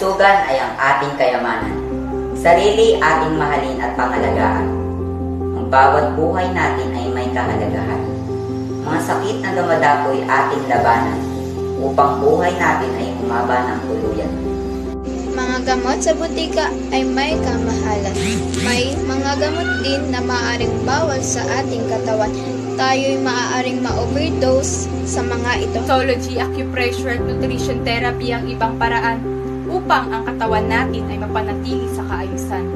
kalusugan ay ang ating kayamanan. Sarili ating mahalin at pangalagaan. Ang bawat buhay natin ay may kahalagahan. Mga sakit na dumadapoy ating labanan upang buhay natin ay umaba ng tuluyan. Mga gamot sa butika ay may kamahalan. May mga gamot din na maaaring bawal sa ating katawan. Tayo'y maaaring ma-overdose sa mga ito. Sexology, acupressure nutrition therapy ang ibang paraan upang ang katawan natin ay mapanatili sa kaayusan.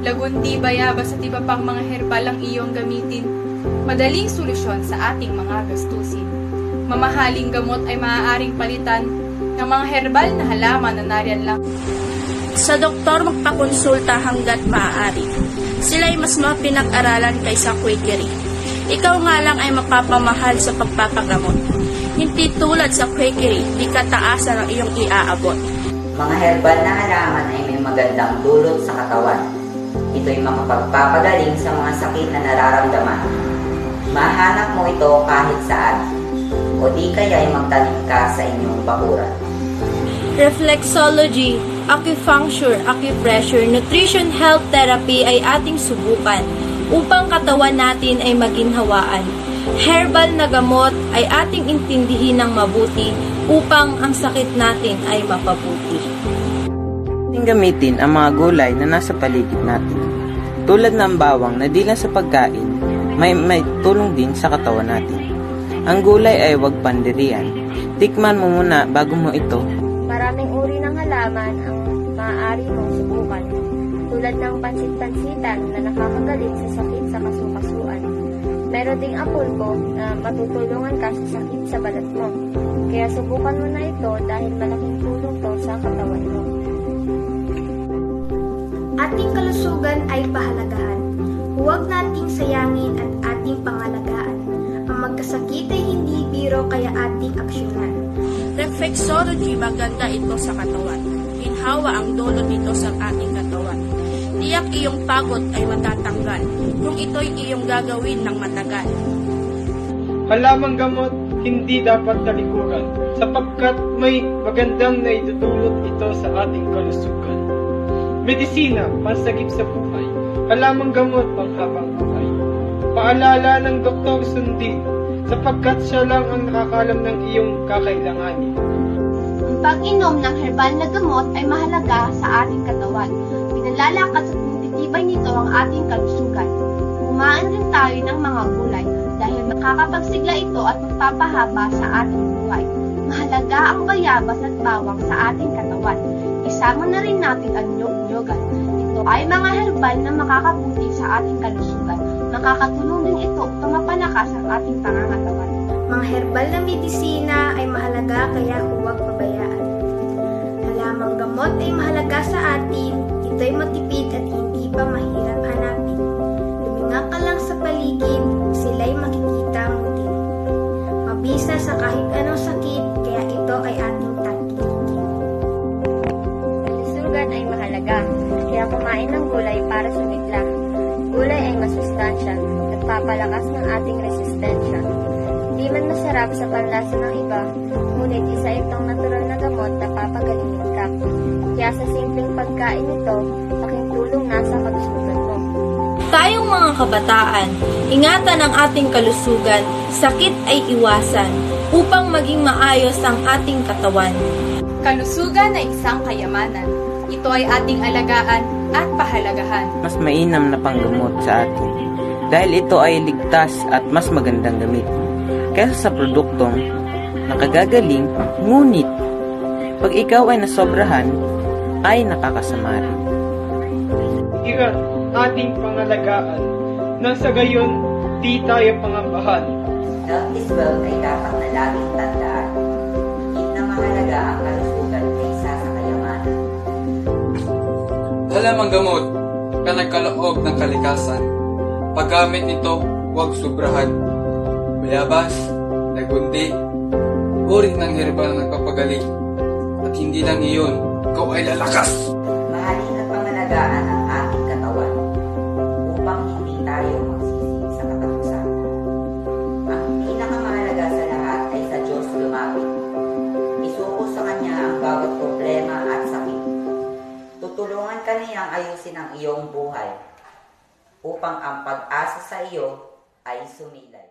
Lagundi, bayabas at iba pang mga herbal ang iyong gamitin. Madaling solusyon sa ating mga gastusin. Mamahaling gamot ay maaaring palitan ng mga herbal na halaman na nariyan lang Sa doktor magpakonsulta hanggat maaari. Sila'y mas mapinag-aralan kaysa quakery. Ikaw nga lang ay mapapamahal sa pagpapagamot. Hindi tulad sa quakery, di kataasan ang iyong iaabot. Mga herbal na halaman ay may magandang dulot sa katawan. Ito'y makapagpapagaling sa mga sakit na nararamdaman. Mahanap mo ito kahit saan. O di kaya ay magtanim ka sa inyong bakuran. Reflexology, acupuncture, acupressure, nutrition health therapy ay ating subukan upang katawan natin ay maginhawaan. Herbal na gamot ay ating intindihin ng mabuti upang ang sakit natin ay mapabuti. Ating gamitin ang mga gulay na nasa paligid natin. Tulad ng bawang na di lang sa pagkain, may, may tulong din sa katawan natin. Ang gulay ay huwag pandirian. Tikman mo muna bago mo ito Maraming uri ng halaman ang maaari mong subukan, tulad ng pansit-pansitan na nakakagaling sa sakit sa kasukasuan. Meron ding apulbo na matutulungan ka sa sakit sa balat mo. Kaya subukan mo na ito dahil malaking tulong to sa katawan mo. Ating kalusugan ay pahalagahan. Huwag nating sayangin at ating pangalagaan. Ang magkasakit ay hindi biro kaya ating aksyonan. Reflexology maganda ito sa katawan. Ginhawa ang dulot nito sa ating katawan. Tiyak iyong pagod ay matatanggal kung ito'y iyong gagawin ng matagal. Halamang gamot hindi dapat talikuran sapagkat may magandang naitutulot ito sa ating kalusugan. Medisina, pansagip sa buhay. Halamang gamot, panghabang buhay. Paalala ng doktor sundin sapagkat siya lang ang nakakalam ng iyong kakailanganin. Ang pag-inom ng herbal na gamot ay mahalaga sa ating katawan. Pinalalakas at pinitibay nito ang ating kalusugan. Kumain rin tayo ng mga gulay dahil makakapagsigla ito at magpapahaba sa ating buhay. Mahalaga ang bayabas at bawang sa ating katawan. Isama na rin natin ang nyog-nyogan. Ito ay mga herbal na makakabuti sa ating kalusugan. Makakatulong din ito upang mapalakas ang ating pangangatawan. Mga herbal na medisina ay mahalaga kaya huwag pabayaan. Halamang gamot ay mahalaga sa atin, ito'y matipid at hindi pa mahirap hanapin. Mahalaga, kaya kumain ng gulay para sumigla. Gulay ay masustansya, nagpapalakas ng ating resistensya. Hindi man masarap sa panlasa ng iba, ngunit isa itong natural na gamot na papagalingin ka. Kaya sa simpleng pagkain nito, laking tulong na sa kalusugan mo. Tayong mga kabataan, ingatan ang ating kalusugan, sakit ay iwasan, upang maging maayos ang ating katawan. Kalusugan ay isang kayamanan. Ito ay ating alagaan at pahalagahan. mas mainam na panggamot sa atin dahil ito ay ligtas at mas magandang gamitin kaysa sa produktong nakagagaling ngunit pag ikaw ay nasobrahan ay nakakasama rin. Ikat ating pangalagaan nang sa gayon di tayo pangambahan. Health is wealth ay dapat na laging Halamang gamot ka nagkaloob ng kalikasan. Paggamit nito, huwag sobrahan. Mayabas, nagundi, uri ng herbal na nagpapagaling. At hindi lang iyon, ikaw ay lalakas. Mahalin nang ayusin ang iyong buhay upang ang pag-asa sa iyo ay sumilay.